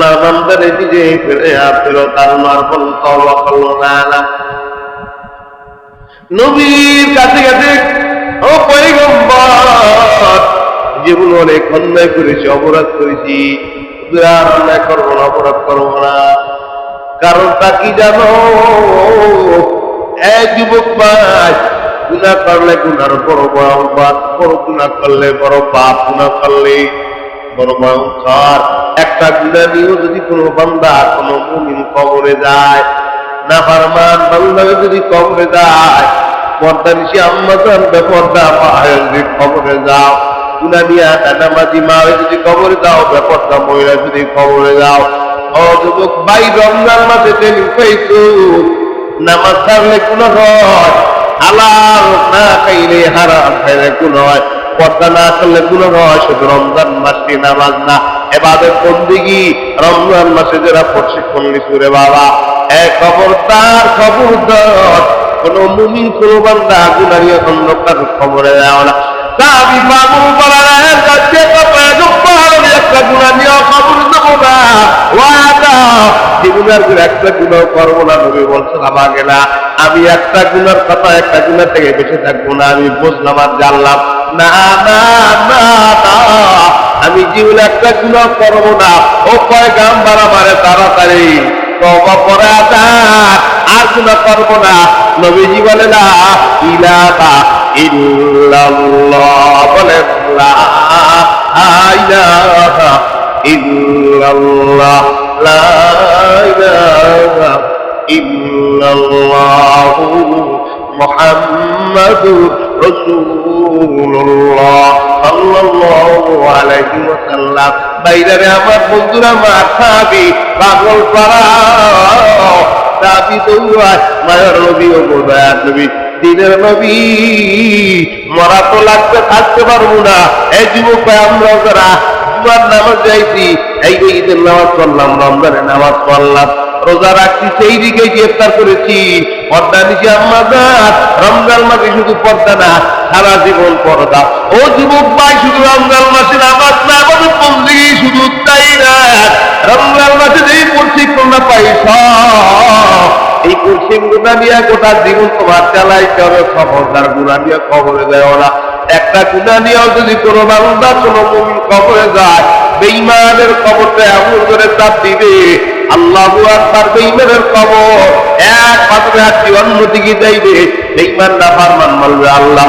আল্লাহ বান্দারে নিজে ফিরে আসছিল, তার মারফল তওবা করল, না নবীর কাছে কাছে, ও জীবন অনেক অন্যায় করেছি, অপরাধ করেছি। আর অন্যায় করব না, অপরাধ করব না। কারণটা কি জানো? এক যুবক ভাই গুণা করলে গুনার বড় বড় বাদ বড় গুণা করলে বড় পাপ গুণা করলে বড় ভয়ঙ্কর একটা গুণা নিয়েও যদি কোনো বান্দা কোনো মুমিন কবরে যায় না ফারমান বান্দা যদি কবরে যায়, পর্দা নিশি আম্মা জান বেপর্দা পাহাড় কবরে যাও গুণা নিয়ে নামাজি মা যদি কবরে যাও, বেপর্দা মহিলা যদি কবরে যাও, ও যুবক ভাই, রমজান মাসে ট্রেনিং পাইছো নামাজ ছাড়লে কোনো হয়, হালাল না খাইলে হারাম খাইলে কোন হয়। পর্দা না করলে কোন হয় শুধু রমজান মাসটি নামাজ না। এবাদের বন্দিগি, রমজান মাসে যারা প্রশিক্ষণ নিচুরে বাবা এক খবরদার খবরদার। কোন মুমিন, কোন বান্দা গুনারি এখন লোকটার খবরে দেওয়া না। তা আমি বাবু বলা একটা গুনারিয়া খবর একটা করব না, নবী বলছেন আমাকে না আমি একটা গুণের কথা একটা গুণের থেকে বেঁচে থাকব না, আমি বুঝলাম আর জানলাম। না না না আমি জীবনে একটা গুণ করব না। ও কয় গাম বাড়া মারে তাড়াতাড়ি আর না। নবীজি বলে না ইলাহা ইল্লাল্লাহ। বলে ইল্লাল্লাহ, লা ইলাহা ইল্লাল্লাহ মুহাম্মাদুর রাসূলুল্লাহ সাল্লাল্লাহু আলাইহি ওয়াসাল্লাম। বাইরে আমার বন্ধুরা সাহাবী, পাগল পাড়া সাহাবী দৌড়ায় মায়ের নবী ও গোদায়ার নবী, দিনের নবী, মরা তো লাগবে, থাকতে পারব না। এই যুবক আমরা যারা জুমার নামাজ যাইছি এই যে ঈদের নামাজ পড়লাম, রমজানের নামাজ পড়লাম, রোজা রাখছি, সেই দিকে গ্রেফতার করেছি। পর্দা নিচে আম্মাদার রমজান মাসে শুধু পর্দা না সারা জীবন পর্দা। ও যুবক ভাই, শুধু রমজান মাসে নামাজ না আমাদের বন্দি শুধু তাই না। রমজান মাসে যেই প্রশিক্ষণ পাইছ, এই পশ্চিম গুণা নিয়ে গোটা জীবন তোমার চালাইতে হবে, খবরদার গুণা নিয়ে খবরে দেয় না। একটা গুণা নিয়েও যদি কোনো বাংলা কোনো মুমিন কবরে যায় বেইমানের কবরটা এমন করে চাপ দিবে, আল্লাহ আকবার বেইমানের কবর, এক পাত্রে হাতটি অন্যদিকে যাইবে বেইমান না ফারমান বলবে আল্লাহ।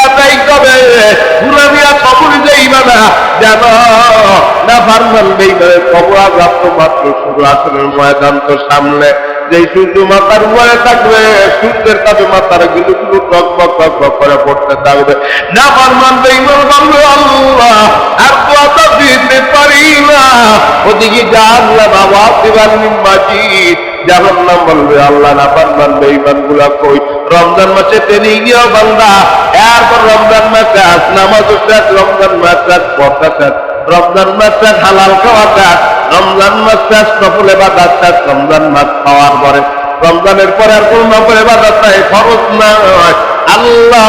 তবে গুলামিয়া খবর যাইবা না যেন না ফারমান কবর খবর আজাপ্ত মাত্র শুরু আসনের ময়দান তো সামনে। যেই সূর্য মাথার উপরে থাকবে সূর্যের মাথারগুলো গুলো টক বক টক বক করে পড়তে থাকবে। না ফারমান বেইমান বলবে আল্লাহ, আর তো দিতে পারি না। ওদিকে জানলাম আওয়াজ দিবার মাজিদ জাহান্নাম বলবে, আল্লাহ না পারবেন বেঈমানগুলা কই? রমজান মাসে ট্রেনিং নিয়েও বান্দা। এরপর রমজান মাসে নামাজ শেষ রমজান মাস শেষ শেষ রমজান মাস হালাল খাওয়া শেষ রমজান মাস শেষ নফলে বাদাত শেষ, রমজান মাস খাওয়ার পরে, রমজানের পরে আর কোন নফলে বাদাত নাই খরচ নয় আল্লাহ,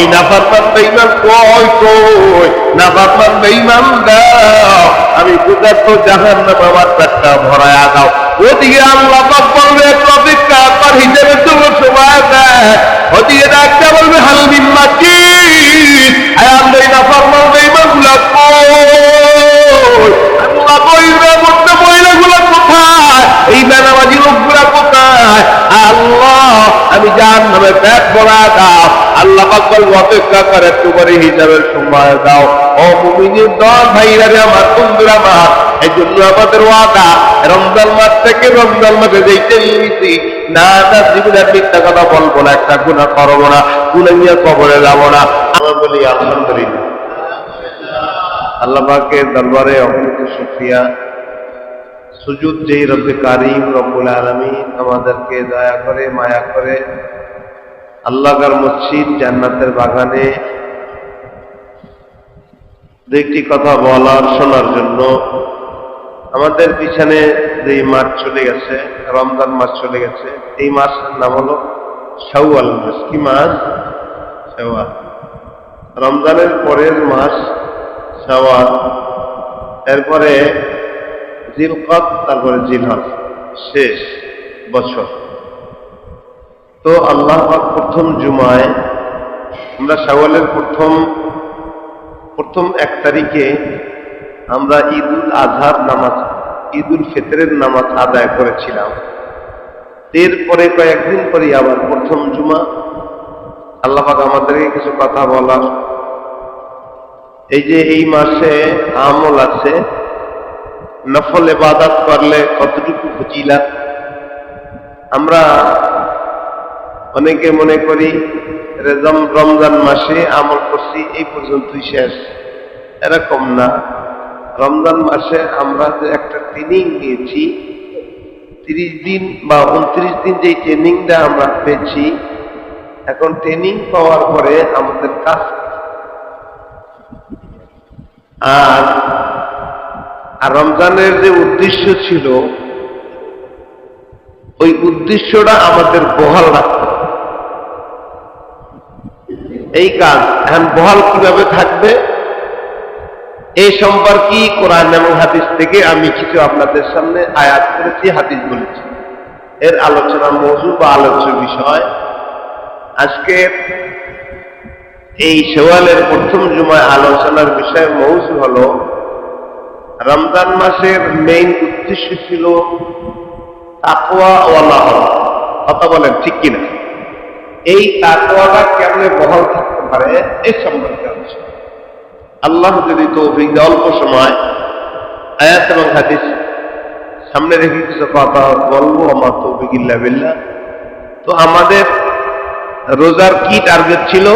এই নাফারমান বেঈমান কই কই? নাফারমান দাও আমি ক্ষুধার্ত জাহান নাম আমার পেটটা ভরায়া দাও। ওদিকে আল্লাহ পাক বলবে অপেক্ষা কর হিসেবে তোমার সময় দেয়। ওদিকে ডাক্তার বলবে হালমি মাটি আয়াল্লাহ এই নাফারমান বেঈমানগুলা কই? এই বেনামাজি লোকগুলা কোথায়? আল্লাহ, আমি জান নামে পেট ভরা দাও আল্লাহ পাক অপেক্ষা করে পরে হিসাবের সময় দাও। ও মুমিনের দল ভাইরা রে আমার, বন্ধুরা আমার, এই জন্য আমাদের ওয়াদা, রমজান মাস থেকে রমজান মাসে যেইতে নিয়েছি না না, জীবনে মিথ্যা কথা বলব না, একটা গুণা করব না, গুণা নিয়ে কবরে যাব না। আলহামদুলিল্লাহ। আল্লাহ পাকের দরবারে অনেক শুক্রিয়া সুজুদ যেই রব্বে কারিম, রব্বুল আলমী আমাদেরকে দয়া করে, মায়া করে আল্লাহর মসজিদ জান্নাতের বাগানে দু একটি কথা বলার, শোনার জন্য আমাদের পিছনে যে মাস চলে গেছে, রমজান মাস চলে গেছে, এই মাসের নাম হলো শাওয়াল মাস। কি মাস? শাওয়াল। রমজানের পরের মাস শাওয়াল। এরপরে জিলকত তারপরে জিলহজ শেষ বছর। তো আল্লাহ প্রথম জুমায়, আমরা শাওয়ালের প্রথম প্রথম এক তারিখে আমরা ঈদ উল আজহার নামাজ ঈদ উল ফিতরের নামাজ আদায় করেছিলাম। এরপরে কয়েকদিন পরে আবার প্রথম জুমা। আল্লাহ পাক আমাদেরকে কিছু কথা বলার। এই যে এই মাসে আমল আছে নফল এবাদাত করলে কতটুকু ফজিলা আমরা অনেকে মনে করি রেজম রমজান মাসে আমল করছি, এই পর্যন্তই শেষ। এরকম না। রমজান মাসে আমরা যে একটা ট্রেনিং নিয়েছি, তিরিশ দিন বা উনত্রিশ দিন যে ট্রেনিংটা আমরা পেয়েছি, এখন ট্রেনিং পাওয়ার পরে আমাদের কাজ আর আর রমজানের যে উদ্দেশ্য ছিল, ওই উদ্দেশ্যটা আমাদের বহাল রাখতে এই কাজ এখন বহাল কীভাবে থাকবে? এই সম্পর্কে কোরআন এবং হাদিস থেকে আমি কিছু আপনাদের সামনে আয়াত করেছি, হাদিস বলেছি। এর আলোচনা মজু বা আলোচ্য বিষয়, আজকে এই সেওয়ালের প্রথম জুমায় আলোচনার বিষয় মৌজু হলো রমজান মাসের মেইন উদ্দেশ্য ছিল তাকওয়া ওয়ালা হওয়া কথা বলেন, ঠিক কিনা? এই তাকওয়াটা কেমনে বহাল থাকতে পারে এই সম্পর্কে আল্লাহ যদি তৌফিক দেয় অল্প সময়, আয়াত এবং হাদিস সামনে রেখে কিছু কথা বলব, আমার তৌফিক ইল্লা বিল্লাহ। তো আমাদের রোজার কি টার্গেট ছিল?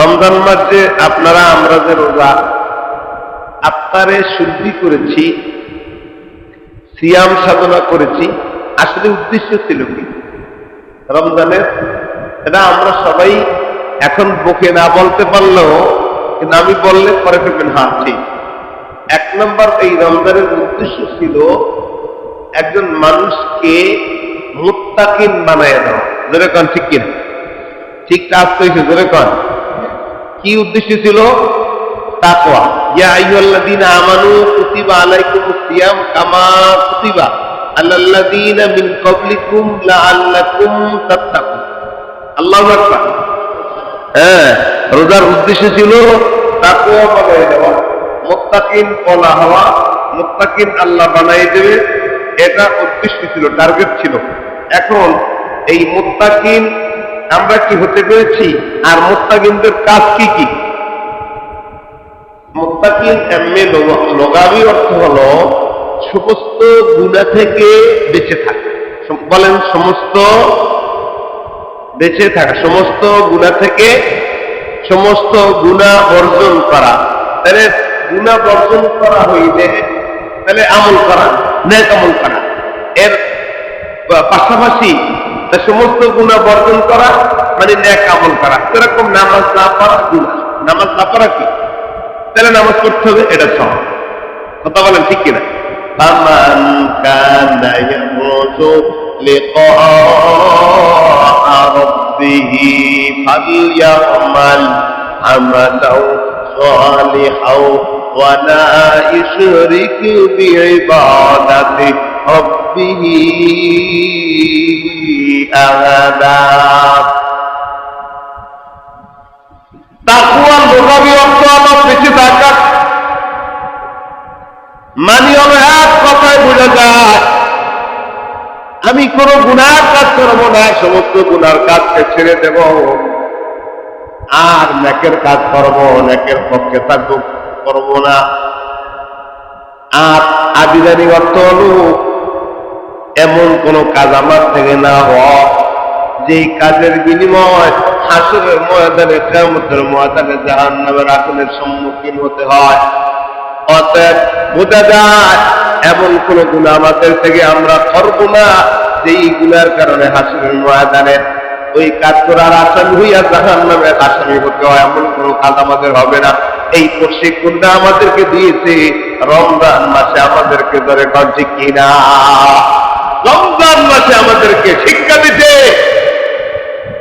রমজান মাসে আপনারা আমরা যে রোজা আত্মারে শুদ্ধি করেছি, সিয়াম সাধনা করেছি, আসলে উদ্দেশ্য ছিল কি? রমজানের, এটা আমরা সবাই এখন বুকে না বলতে পারলেও, কিন্তু আমি বললে পরে ফেলবেন হ্যাঁ ঠিক। এক নম্বর এই রমজানের উদ্দেশ্য ছিল একজন মানুষকে মুত্তাকিন বানায় দেওয়া। জোরে কন, ঠিক কিনা? ঠিক কাজ করেছে জোরে কন। কি উদ্দেশ্য ছিল? তাকওয়া। ইয়া আমানু কুতিবা আলাইকুমুস সিয়াম কামা কুতিবা। আলাল্লাযীনা মিন ক্বাবলিকুম লাআল্লাকুম আল্লাহু আকবার। হ্যাঁ রোজার উদ্দেশ্য ছিল তাকওয়া বানাই দেওয়া মুত্তাকিন বলা হওয়া, মুত্তাকিন আল্লাহ বানাই দেবে, এটা উদ্দেশ্য ছিল, টার্গেট ছিল। এখন এই মুত্তাকিন, আমরা কি হতে পেরেছি? আর মুত্তাকিনদের কাজ কি কি? মুত্তাকিন লগাবি অর্থ হলো সমস্ত গুণা থেকে বেঁচে থাকা। বলেন সমস্ত বেঁচে থাকা, সমস্ত গুণা থেকে সমস্ত গুণা বর্জন করা। তাহলে গুণা বর্জন করা তাহলে আমল করা, ন্যাক আমল করা। এর পাশাপাশি সমস্ত গুণা বর্জন করা মানে ন্যাক আমল করা। এরকম নামাজ না পড়া গুণা। নামাজ না পড়া কি? তাহলে নামাজ পড়তে হবে এটা সব কথা বলেন ঠিক কিনা فمن كان يرجو لقاء ربه فليعمل عملا صالحا ولا يشرك بعبادة ربه أحدا তাকুয়ার লোকাবি অর্থ আমার বেঁচে থাকা মানি হলো এক কথায় বোঝা যায়, আমি কোনো গুনার কাজ করব না সমস্ত গুনার কাজকে ছেড়ে দেব। আর নেকের কাজ করব, নেকের পক্ষে থাকব, করব না। আর আবিদানি অর্থ হলো, এমন কোন কাজ আমার থেকে না হওয়া। যেই কাজের বিনিময় হাসুরের ময়দানে কেমতের ময়দানে জাহান নামের আগুনের সম্মুখীন হতে হয়। অতএব বোঝা যায়, এমন কোন গুণ আমাদের থেকে আমরা করব না যেই গুণার কারণে হাসুরের ময়দানে ওই কাজ করার আসামি হইয়া জাহান নামের আসামি হতে হয়, এমন কোন কাজ আমাদের হবে না। এই প্রশিক্ষণটা আমাদেরকে দিয়েছে, রমজান মাসে আমাদেরকে ধরে করছে কিনা। রমজান মাসে আমাদেরকে শিক্ষা দিতে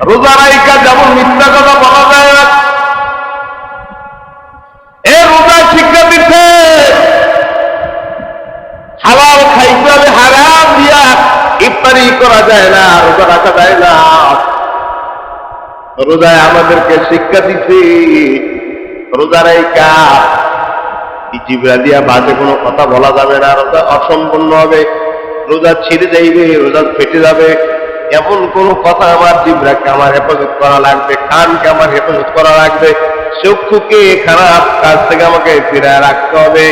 রোজা রাইকা যেমন মিথ্যা কথা বলা যায় না, এ রোজা শিক্ষা দিচ্ছে হালাল খাইতে হবে হারাম দিয়া ইফতারি করা যায় না, রোজা রাখা যায় না। রোজায় আমাদেরকে শিক্ষা দিচ্ছে রোজা রাইকা জিবরা দিয়া বাজে কোনো কথা বলা যাবে না, রোজা অসম্পূর্ণ হবে। রোজা ছিঁড়ে যাইবে, রোজা ফেটে যাবে। এমন কোন কথা আমার জিবরাকে আমার হেফাজত করা লাগবে, কানকে আমার হেফাজত করা লাগবে, চক্ষুকে খারাপ কাজ থেকে আমাকে ফিরায় রাখতে হবে।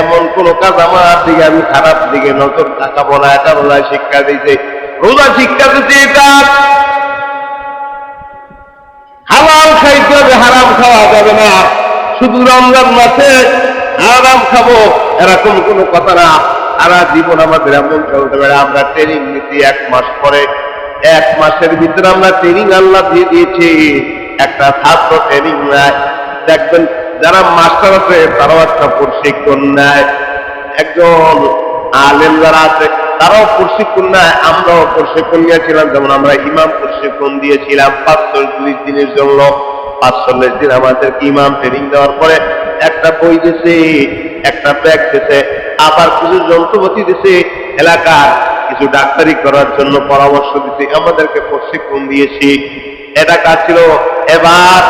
এমন কোন কাজ আমার দিকে আমি খারাপ দিকে নজর তাকাবো না, এটা রোজা শিক্ষা দিতে রোজা শিক্ষা দিতে এটা। হালাল খাইতে হবে, হারাম খাওয়া যাবে না। শুধু রমজান মাসে আরাম খাব, এরকম কোনো কথা না। সারা জীবন আমাদের এমন চলতে পারে, আমরা ট্রেনিং নিচ্ছি এক মাস পরে। এক মাসের ভিতরে আমরা ট্রেনিং আল্লাহ দিয়ে দিয়েছি। একটা ছাত্র ট্রেনিং নেয়। দেখবেন যারা মাস্টার আছে, তারাও একটা প্রশিক্ষণ নেয়। একজন আলেম যারা আছে, তারাও প্রশিক্ষণ নেয়। আমরাও প্রশিক্ষণ নিয়েছিলাম, যেমন আমরা ইমাম প্রশিক্ষণ দিয়েছিলাম, পাঁচচল্লিশ দিনের জন্য। পাঁচচল্লিশ দিন আমাদের ইমাম ট্রেনিং দেওয়ার পরে একটা বই দিছে, একটা ব্যাগ দিছে, আবার কিছু যন্ত্রপাতি দিছে। এলাকার কিছু ডাক্তারি করার জন্য পরামর্শ দিতে আমাদেরকে প্রশিক্ষণ দিয়েছি। এটা কাজ ছিল এবার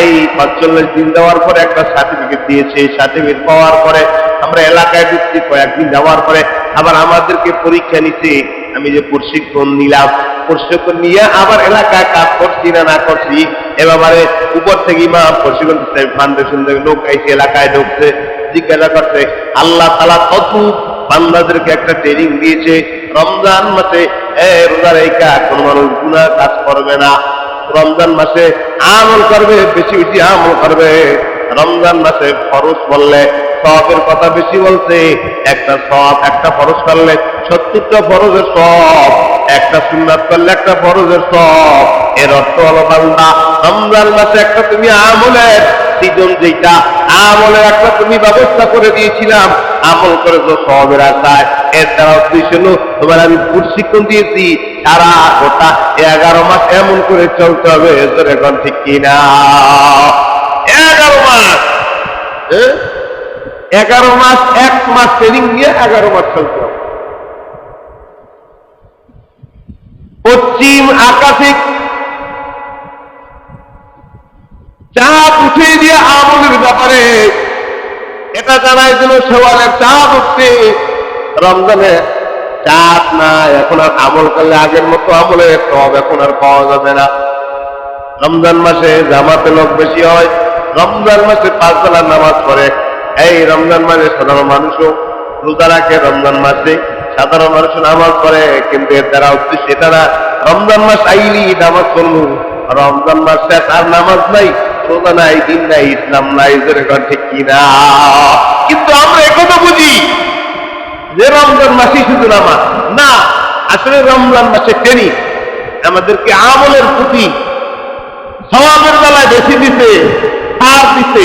এই পাঁচচল্লিশ দিন দেওয়ার পরে একটা সার্টিফিকেট দিয়েছে। সার্টিফিকেট পাওয়ার পরে আমরা এলাকায় ঢুকছি, কয়েকদিন যাওয়ার পরে আবার আমাদেরকে পরীক্ষা নিতে আমি যে প্রশিক্ষণ নিলাম, প্রশিক্ষণ নিয়ে আবার এলাকায় কাজ করছি না না করছি, এ ব্যাপারে উপর থেকে মা প্রশিক্ষণ ফাউন্ডেশন থেকে লোক এসে এলাকায় ঢুকছে, জিজ্ঞাসা করছে, আল্লাহ তালা কত বান্দাদেরকে একটা ট্রেনিং দিয়েছে। রমজান মাসে কোন মানুষ গুণা কাজ করবে না। রমজান মাসে আমল করবে, বেশি বেশি আমল করবে। রমজান মাসে ফরজ বললে, সবের কথা বেশি বলছে, একটা সব একটা ফরজ করলে সত্তরটা ফরজের সব, একটা সুন্নাত করলে একটা ফরজের সব। এর অর্থ হলো বান্দা, রমজান মাসে একটা তুমি আমলের সিজন যেটা আমলের একটা তুমি ব্যবস্থা করে দিয়েছিলাম, আমল করে তো সবের আশায়। এর দ্বারা উদ্দেশ্য হলো তোমার আমি প্রশিক্ষণ দিয়েছি, সারা গোটা এগারো মাস এমন করে চলতে হবে তোর এখন ঠিক কিনা? এগারো মাস? এগারো মাস, এক মাস ট্রেনিং নিয়ে এগারো মাস চলতে হবে। পশ্চিম আকাশিক চাপ উঠিয়ে দিয়ে আমলের ব্যাপারে। এটা জানাই দিল সেওয়ালের চাপ উঠছে রমজানে চাপ না এখন আর আমল করলে আগের মতো আমলে সব এখন আর পাওয়া যাবে না। রমজান মাসে জামাতে লোক বেশি হয়, রমজান মাসে পাঁচ বেলার নামাজ পড়ে। এই রমজান মাসে সাধারণ মানুষও রোজা রাখে, রমজান মাসে সাধারণ মানুষ নামাজ পড়ে, কিন্তু এর দ্বারা উদ্দেশ্য এটা না, রমজান মাস আইলি নামাজ পড়ব। রমজান মাস আর নামাজ নাই রোজা নাই, দিন নাই, ইসলাম নাই, জোরে ঠিক কিনা? কিন্তু আমরা একথা বুঝি যে রমজান মাসে শুধু নামাজ। না, আসলে রমজান মাসে ট্রেনি আমাদেরকে আমলের প্রতি সবাবের বেলায় বেশি দিতে, ছাড় দিতে।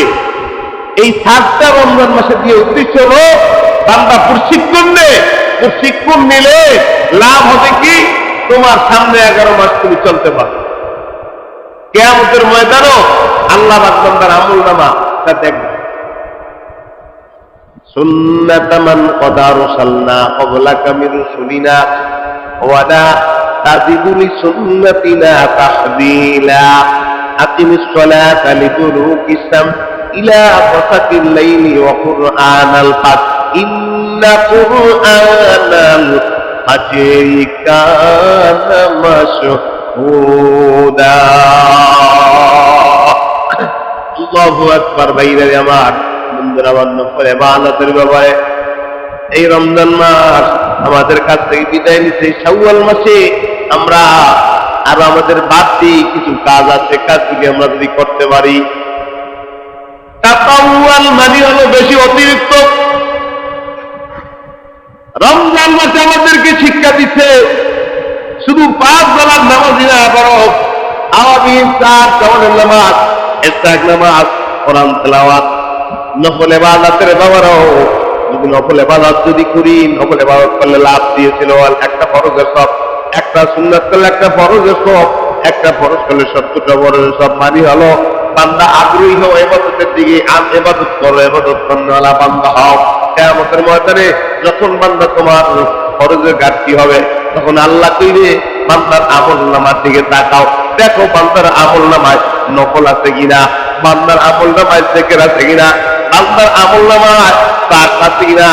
এই ছাড়টা রমজান মাসে দিয়ে উদ্দেশ্য হলো, বান্দা প্রশিক্ষণ নে প্রশিক্ষণ নিলে লাভ হবে কি? তোমার সামনে এগারো মাস তুমি চলতে পারো। কেয়ামতের ময়দানও আল্লাহ বান্দার আমল নামা তা দেখবে। সুন্নাতামান মিন রুসুলিনা ওয়ালা তাজিদুলি সুন্নাতিনা শাম ইলা লাইলি ওয়া ইন্না কানা আল্লাহু আকবার আমার। এই রমজান আমাদের কাছ থেকে আমরা আর আমাদের কিছু কাজ আমরা যদি করতে পারি। মানে বেশি অতিরিক্ত। রমজান মাসে আমাদেরকে শিক্ষা দিচ্ছে শুধু পাঁচ বেলার নামাজি না বরং আওয়াবি চার জওয়ানের নামাজ ইস্তাক নামাজ, কোরআন তেলাওয়াত, নফল এবাদতের বাবারাও যদি নফল এবাদত যদি করি, নফল এবাদত করলে লাভ দিয়েছিল একটা ফরজের সব। একটা সুন্নাত করলে একটা ফরজের সব, একটা ফরজ করলে সত্তরটা ফরজের সব মানি হলো। বান্দা আগ্রহী হও এবাদতের দিকে আম এবাদত করো এবাদত করনেওয়ালা বান্দা হও। কেয়ামতের ময়দানে যখন বান্দা তোমার ফরজের ঘাটতি হবে তখন আল্লাহ কইরে বান্দার আমল নামার দিকে তাকাও। দেখো বান্দার আমল নামায় নকল আছে কিনা, বান্দার আমল নামায় জেকের আছে কিনা, বান্দার আমল নামায় তার আছে কিনা,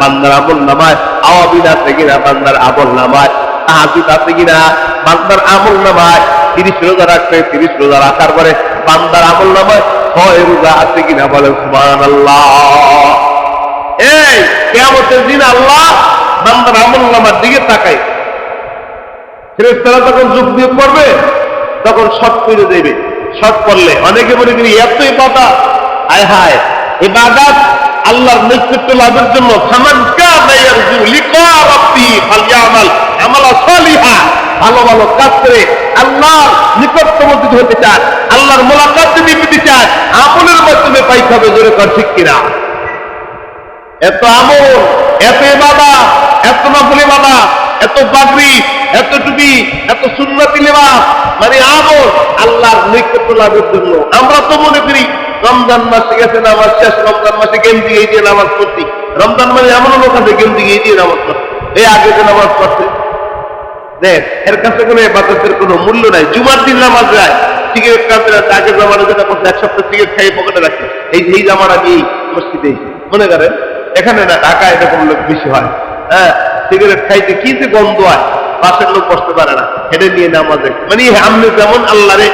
বান্দার আমল নামায় আওয়াবিন আছে কিনা, বান্দার আমল নামায় তাহাজুদ আছে কিনা, বান্দার আমল নামায় তিরিশ রোজা রাখবে তিরিশ রোজা রাখার পরে বান্দার আমল নামায় ছয় রোজা আছে কিনা বলে সুবহান আল্লাহ এই কেমতের দিন আল্লাহ বান্দার আমল নামার দিকে তাকাই ফেরেস্তারা তখন যুগ বিয়োগ করবে তখন শট করে দেবে শট করলে অনেকে মনে করি এতই পাতা আয় হায় এ বাগাত আল্লাহর নেতৃত্ব লাভের জন্য ভালো ভালো কাজ করে আল্লাহর নিকটতমতি হতে চান, আল্লাহর মোলাকাত পেতে চান, আমলের মাধ্যমে পাইতে হবে, জোরে কর ঠিক কিনা? এত আমল, এত বাবা এত বাবা, এত বাগরি, এত টুপি, এত সুন্নতি লেবা মানে আমল আল্লাহর নৈকট্য লাভের জন্য। আমরা তো মনে করি, রমজান মাসে গেছে নামাজ শেষ, রমজান মাসে গেঞ্জি এই দিয়ে নামাজ পড়ছি। রমজান মানে এমন লোক আছে গেঞ্জি এই দিয়ে নামাজ পড়ছে। এই আগে যে নামাজ পড়ছে। দেখ, এর কাছে কোনো বাতাসের কোনো মূল্য নাই। জুমার দিন নামাজ যায়, সিগারেট না আগের জামানা যেটা করছে এক সপ্তাহ সিগারেট খাইয়ে পকেটে রাখছে এই এই জামানা নিয়েই মসজিদে মনে করেন? এখানে না ঢাকা এরকম লোক বেশি হয়। হ্যাঁ সিগারেট খাইতে কি যে গন্ধ পাশের লোক বসতে পারে না এটা নিয়ে মানে আপনি যেমন আল্লাহরে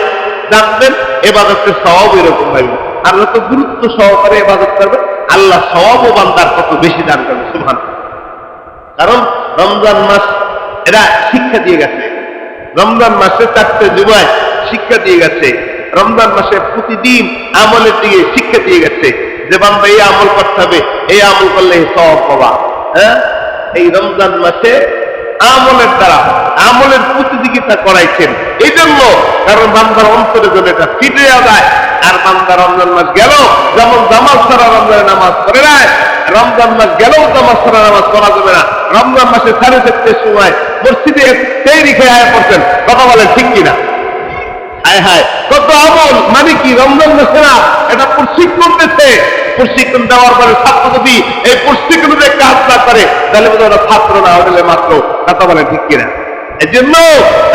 জানবেন এবাদতের স্বভাব এরকম আল্লাহ তো গুরুত্ব সহকারে এবাদত আল্লাহ ও বান্দার কত বেশি দান করবে সুভান কারণ রমজান মাস, এরা শিক্ষা দিয়ে গেছে। রমজান মাসে চারটে জুমায় শিক্ষা দিয়ে গেছে। রমজান মাসে প্রতিদিন আমলের দিকে শিক্ষা দিয়ে গেছে। যে বান্দা এই আমল করতে হবে, এই আমল করলে সব পাবা। হ্যাঁ? এই রমজান মাসে আমলের দ্বারা, আমলের প্রতিযোগিতা করাইছেন। এই জন্য কারণ বান্দার অন্তরে জন্য এটা ফিটে যায়। আর বান্দা রমজান মাস গেল যেমন জামাজ ছাড়া রমজানের নামাজ করে নাই, রমজান মাস গেলেও জামাজ ছাড়া নামাজ করা যাবে না। রমজান মাসে সাড়ে চারটের সময় মসজিদে সেই রিখে আয় করছেন কথা বলেন ঠিক কিনা? হায় হায়, কত আমল! মানে কি, রমজান মাসে না, এটা প্রশিক্ষণ দিচ্ছে। প্রশিক্ষণ দেওয়ার পরে ছাত্র যদি এই প্রশিক্ষণে কাজ না করে, তাহলে বোধ ওরা ছাত্র না হলে মাত্র কথা বলেন ঠিক কিনা? এজন্য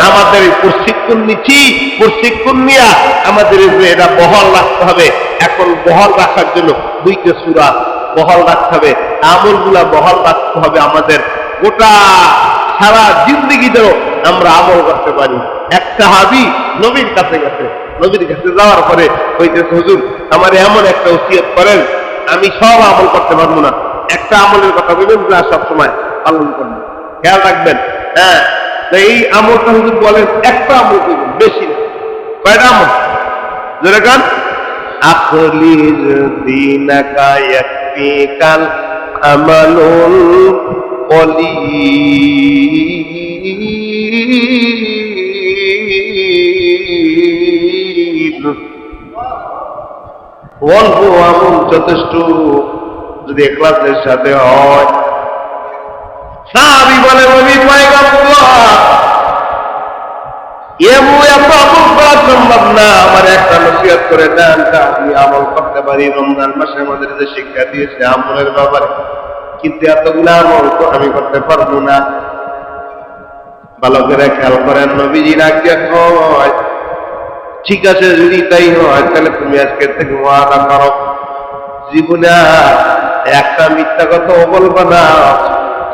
আমাদের এই প্রশিক্ষণ নিচ্ছি প্রশিক্ষণ নিয়ে আমাদের এটা বহাল রাখতে হবে। এখন বহাল রাখার জন্য দুইটা সুরা বহাল রাখতে হবে। আমলগুলা বহাল রাখতে হবে আমাদের গোটা সারা জিন্দগি যেন আমরা আমল করতে পারি। একটা হাবি নবীর কাছে গেছে। নবীর কাছে যাওয়ার পরে হইতেছে হুজুর, আমার এমন একটা ওসিয়ত করেন, আমি সব আমল করতে পারব না। একটা আমলের কথা বলবেন, যা সবসময় পালন করবেন। খেয়াল রাখবেন হ্যাঁ? এই আমলটা হুজুর বলেন, একটা আমল করবেন, বেশি না। কয়টা আমল? জোরে কান। আখলির দিনাকা ইয়াকফিকাল আমালুল অল্প আমল যথেষ্ট যদি এক্লাসের সাথে হয়। বলে, নবী পয়গম্বর এমু এত আমল করা সম্ভব না। আমার একটা নসিহত করে দেন আমি আমল করতে পারি। রমজান মাসে আমাদের যে শিক্ষা দিয়েছে আমলের ব্যাপারে, কিন্তু এতগুলো আমল তো আমি করতে পারব না। ভালো করে খেয়াল করেন, নবীজি রাখিয়া হয় ঠিক আছে যদি তাই হয় তাহলে তুমি আজকের থেকে ওয়াদা করো জীবনে আর একটা মিথ্যা কথা বলবা না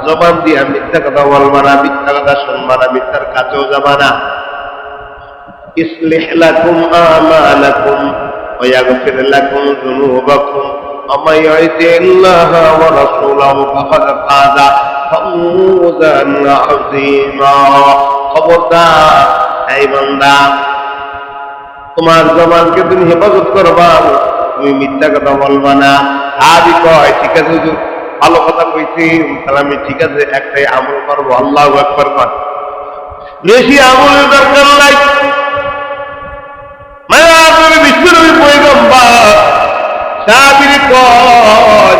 জবান দিয়া মিথ্যা কথা বলবা না মিথ্যা কথা শুনবা না মিথ্যার কাছেও যাবা না ইসলিহ লাকুম আমালাকুম ويغفر لكم ذنوبكم ومن يطع الله ورسوله فقد فاز فوزا عظيما খবরদার এই বান্দা তোমার জবানকে তুমি হেফাজত করবা। তুমি মিথ্যা কথা বলবা না। হাবি কয়, ঠিক আছে হুজুর, ভালো কথা কইছি। তাহলে আমি ঠিক আছে, একটাই আমল করব। আল্লাহ একবার কর। বেশি আমলের দরকার নাই। মায়া তুমি বিশ্বরবি পয়গম্বা সাহাবির কয়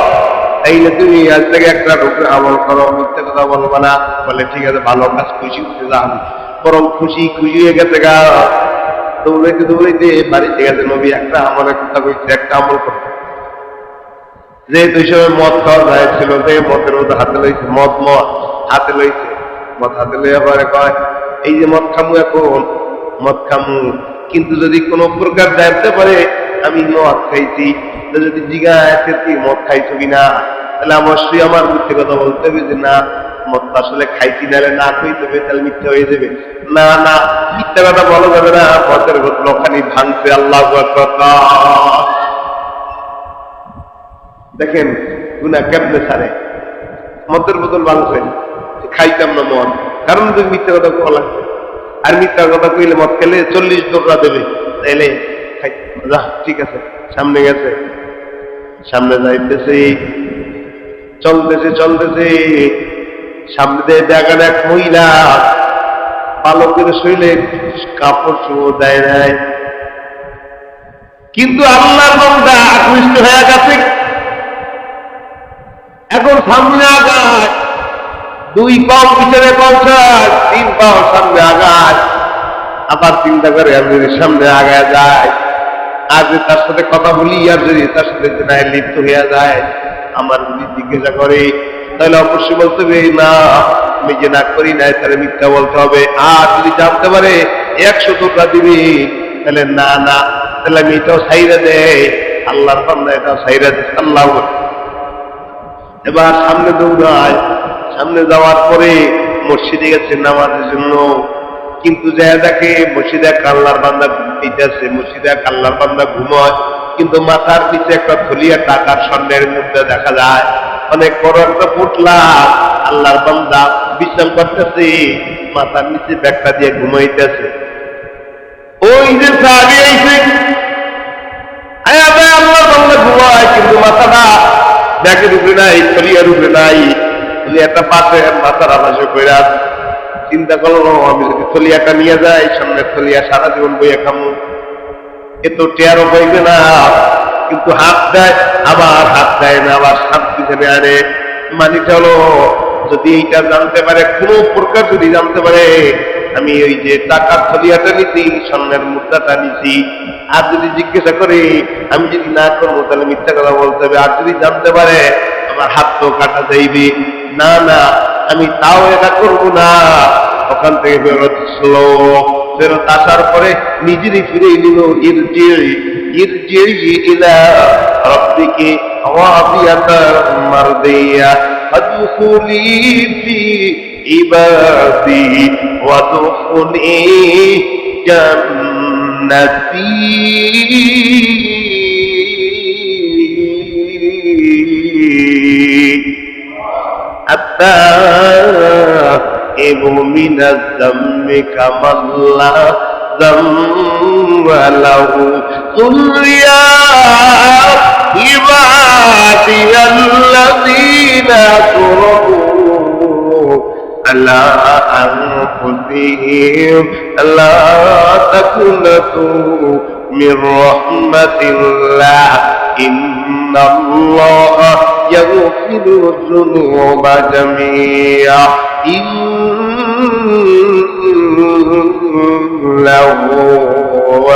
এই না তুমি আজ থেকে একটা রূপে আমল করো, মিথ্যে কথা বলব না। বলে, ঠিক আছে, ভালো কাজ খুশি হতে যান। বরং খুশি খুশি হয়ে গেছে গা। দৌড়াইতে দৌড়াইতে বাড়িতে গেছে নবী একটা আমলের কথা কইছে একটা আমল করতে। যে দুই সময় মদ খাওয়া যায় ছিল, যে মদের মধ্যে হাতে লইছে, মদ মদ, হাতে লইছে। মদ হাতে লইয়া পরে কয়, এই যে মদ খামু এখন, মদ খামু। কিন্তু যদি কোনো প্রকার জানতে পারে, আমি মদ খাইছি। যদি জিজ্ঞাসা কি মদ খাইছো কিনা? তাহলে অবশ্যই আমার মিথ্যে কথা বলতে হবে যে না মদ আসলে খাইছি নাহলে না কইতে হবে, তাহলে মিথ্যে হয়ে যাবে। না না, মিথ্যে কথা বলা যাবে না মদের বোতল ওখানে ভাঙছে আল্লাহ দেখেন গুনা কেমনে ছাড়ে মদের বোতল ভাঙছেন খাইতাম না মদ। কারণ তুমি মিথ্যা কথা লাগবে আর মিথ্যা কথা কইলে মদ খেলে চল্লিশ দোকরা দেবে। তাইলে যা, ঠিক আছে, সামনে গেছে। সামনে যাইতেছে, চলতেছে চলতেছে। সামনে দিয়ে দেখেন এক মহিলা। ভালো করে শরীরে কাপড় চুপড় দেয় নাই। কিন্তু আল্লাহর বান্দা আকৃষ্ট হয়ে গেছে। এখন সামনে আগায়। দুই পাও পিছনে পৌঁছায়, তিন পাও সামনে আগায়। আবার চিন্তা করে আমি যদি সামনে আগায় যায়, আর তার সাথে কথা বলি, আর যদি তার সাথে লিপ্ত হয়ে যায়, আমার জিজ্ঞাসা করে তাহলে অবশ্যই বলতে হবে না, আমি যে না করি নাই, তাহলে মিথ্যা বলতে হবে। আর যদি জানতে পারে, একশো টুকরা দিবি, তাহলে না না, তাহলে আমি এটাও সাইরা দেয় আল্লাহর বান্দা এটাও সাইরা দেয়, আল্লাহ এবার সামনে দৌড়ায়, সামনে যাওয়ার পরে মসজিদে গেছে নামাজের জন্য। কিন্তু যায় দেখে মসজিদে কাল্লার বান্দা ঘুমাইতেছে, মসজিদে কাল্লার বান্দা ঘুমায়, কিন্তু মাথার নিচে একটা থলিয়া টাকার স্বর্ণের মধ্যে দেখা যায়। অনেক বড় একটা পুটলা আল্লাহর বান্দা বিশ্রাম করতেছে মাথার নিচে ব্যাগটা দিয়ে ঘুমাইতেছে। ওই যে সাহাবি আইছে। আয়া ভাই আল্লাহ বান্দা ঘুমায়, কিন্তু মাথাটা ব্যাগের উপরে নাই থলিয়ার উপরে নাই। থলিয়াটা পাশে মাথার আভাসে করে। চিন্তা করল আমি যদি থলিয়াটা নিয়ে যাই সামনে থলিয়া সারা জীবন বইয়া খামু। এ তো টেয়ারও পাইবে না। কিন্তু হাত দেয়, আবার হাত দেয় না, আবার সাত পিছনে আনে। মানিটা হলো যদি এইটা জানতে পারে, কোনো প্রকার যদি জানতে পারে, আমি ওই যে টাকার থলিয়াটা নিছি, স্বর্ণের মুদ্রাটা নিছি। আর যদি জিজ্ঞাসা করে, আমি যদি না করব, তাহলে মিথ্যা কথা বলতে হবে। আর যদি জানতে পারে, আমার হাত তো কাটা যাইবে। না না, আমি তাও এটা করব না। ওখান থেকে ফেরত আসলো ফেরত আসার পরে নিজেরই ফিরে নিল ইর জিরি ইর জিরি ইলা রব্বিকে রাদিয়াতা মারদিয়া আদখুলি ফি ইবাদি ওয়াদখুলি জান্নাতি। التائب من الذنب كمن لا ذنب له قل يا عبادي الذين اسرفوا على أنفسهم لا تقنطوا من رحمة الله إن الله يغفر الذنوب جميعا إنه هو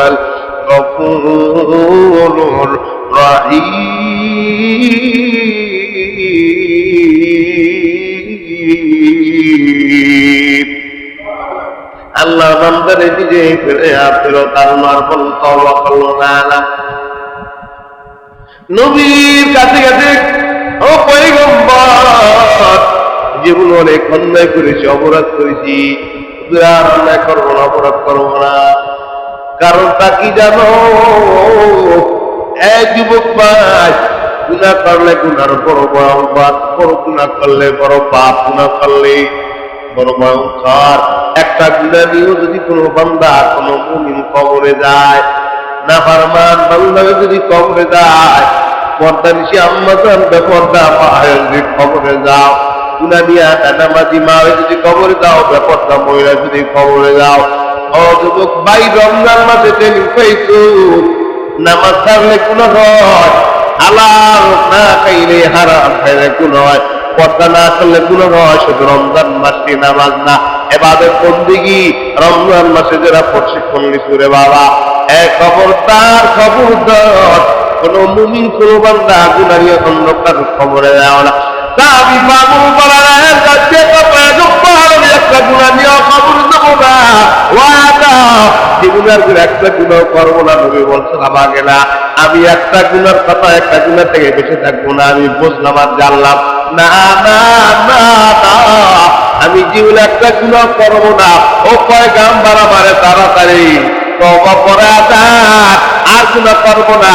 الغفور الرحيم আল্লাহ বান্দারে নিজে ফিরে ফেরত আল্লাহর বল তওবা করলো না না নবীর কাছে কাছে ও পয়গম্বর, জীবন অনেক অন্যায় করেছি, অপরাধ করেছি। অন্যায় করব না, অপরাধ করব না। কারণটা কি জানো? এক যুবক ভাই গুণা করলে গুনার বড় বড় বাদ বড় গুণা করলে বড় পাপ গুণা করলে বড় ভয়ঙ্কর। একটা গুণা নিয়েও যদি কোনো বান্দা, কোনো মুমিন কবরে যায় না ফারমান বান্দা যদি কবরে যায় পর্দা নিশি আম্মা জানবে পর্দা পাহাড় যদি কবরে যাও। গুণা নিয়ে নামাজি মা যদি কবরে যাও বেপর্দা মহিলা যদি কবরে যাও। ও যুবক, ভাই, রমজান মাসে ট্রেনিং পাইছো নামাজ ছাড়লে কোনো হয়? হালাল না খাইলে হারাম খাইলে গুণ হয়? পর্দা না করলে গুণ হয়? শুধু রমজান মাসে নামাজ না। এবাদের বন্দিগি, রমজান মাসে যারা প্রশিক্ষণ নিছু রে বাবা এক খবরদার খবরদার। কোন মুমিন কোন বান্দা গুনারিয়া খন্ডকার খবরে দেওয়া না। দাবি কাছে একটা গুণা খবর দেবো না। ওয়াদা, জীবনের করে একটা গুণ না, নবী বলছেন আমাকে না আমি একটা গুণের কথা একটা গুণের থেকে বেঁচে থাকব না, আমি বুঝলাম আর জানলাম। না না না না, আমি জীবনে একটা গুণ করব না। ও কয় গাম বাড়া মারে তাড়াতাড়ি তবা পরে আর গুণা করব না।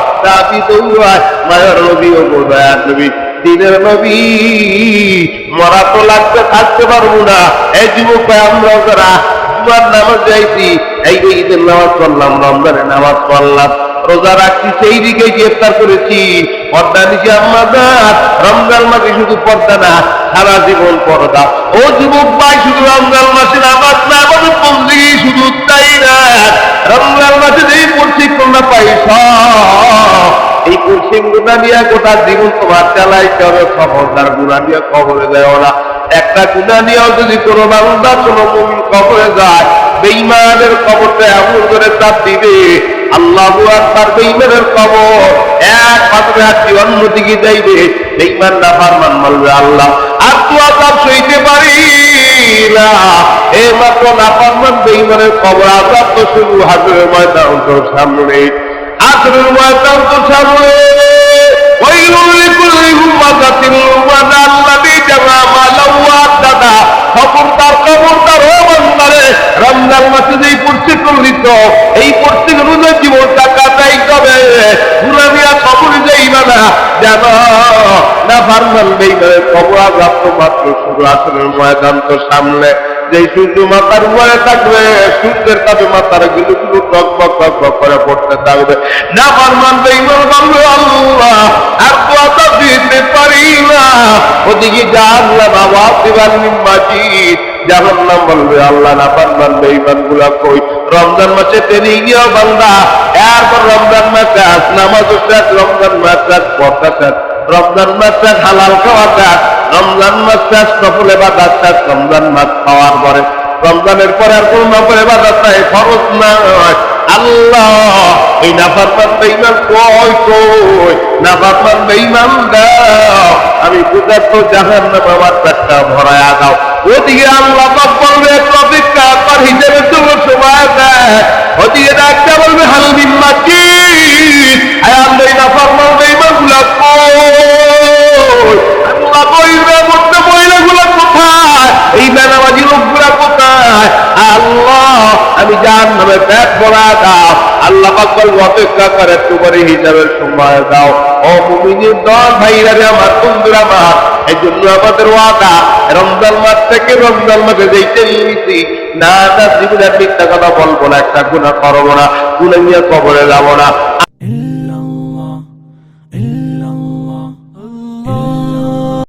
মায়ের নবী দিনের নবী। মরা তো থাকতে পারব না। এই যুবক আমরা যারা জুমার নামাজ যাইছি, এই ঈদের নামাজ পড়লাম, রমজানের নামাজ পড়লাম, রোজা রাখছি, সেই দিকে গ্রেফতার করেছি। পর্দা নিচে আম্মাদার রমজান মাসে শুধু পর্দা না, সারা জীবন পর্দা। ও যুবক ভাই শুধু রমজান মাসে নামাজ শুধু তাই না, রমজান মাসে যেই প্রশিক্ষণটা পাইছ, এই পশ্চিম গুণা নিয়ে গোটা জীবন তোমার চালাইতে হবে গুণা নিয়ে খবরে দেয় না। একটা গুণা নিয়েও যদি কোনো বাংলা কোনো কবরে যায় বেইমানের খবরটা এমন করে চাপ দিবে আল্লাহ তার বেইমানের খবর এক হাতটি অন্যদিকে যাইবে। বেইমান না, ফারমান মানবে আল্লাহ। আর তো আজাব সইতে পারি না। এ মাত্র না, ফারমান বেইমানের কবর। আজাব তো শুরু হাজরের ময়দান তোর সামনে আখরুল ময়দান তোর সামনে না ফারমান করে খবর আজাব মাত্র শুরু। আসলে ময়দান তো সামনে। যেই সূর্য মাথার উপরে থাকবে, সূর্যের তাপে মাথারগুলো গুলো টক বক টক বক করে পড়তে থাকবে। না ফারমান বেইমান বলবে আল্লাহ, আর আতা দিতে পারি না। ওদিকে জাহান্নাম আওয়াজ দিবার মাজিদ জাহান্নাম বলবে, আল্লাহ না ফারমান বেইমানগুলা কই? রমজান মাসে ট্রেনিং নিয়েও বান্দা। এরপর রমজান মাসে নামাজ রমজান মাস রমজান মাস হালাল খাওয়া রমজান মাস শেষ, নফলে বাদার শেষ, রমজান মাস খাওয়ার পরে, রমজানের পরে আর কোন নফলে বাদার নাই, ফরজ নয় আল্লাহ, এই নাফারমান বেইমান কই কই? দাও। আমি বুঝার তো জাহান নাম আমার পেটটা ভরায়া দাও। ওদিকে আল্লাহ বলবে অপেক্ষা কর হিসেবে তোমার সময় দেয়। ওদিকে ডাক্তার বলবে হালমি মাকি আল্লাহ, এই নাফারমান বেইমানগুলা কই? আল্লাহ, আমি দাও। আল্লাহ করে এই আমাদের ওয়াদা, রমজান মাস থেকে রমজান মাসে যেইতে নিয়েছি না না, জীবনে মিথ্যা কথা বলব না, একটা গুণা করব না গুণে নিয়ে কবরে যাব না।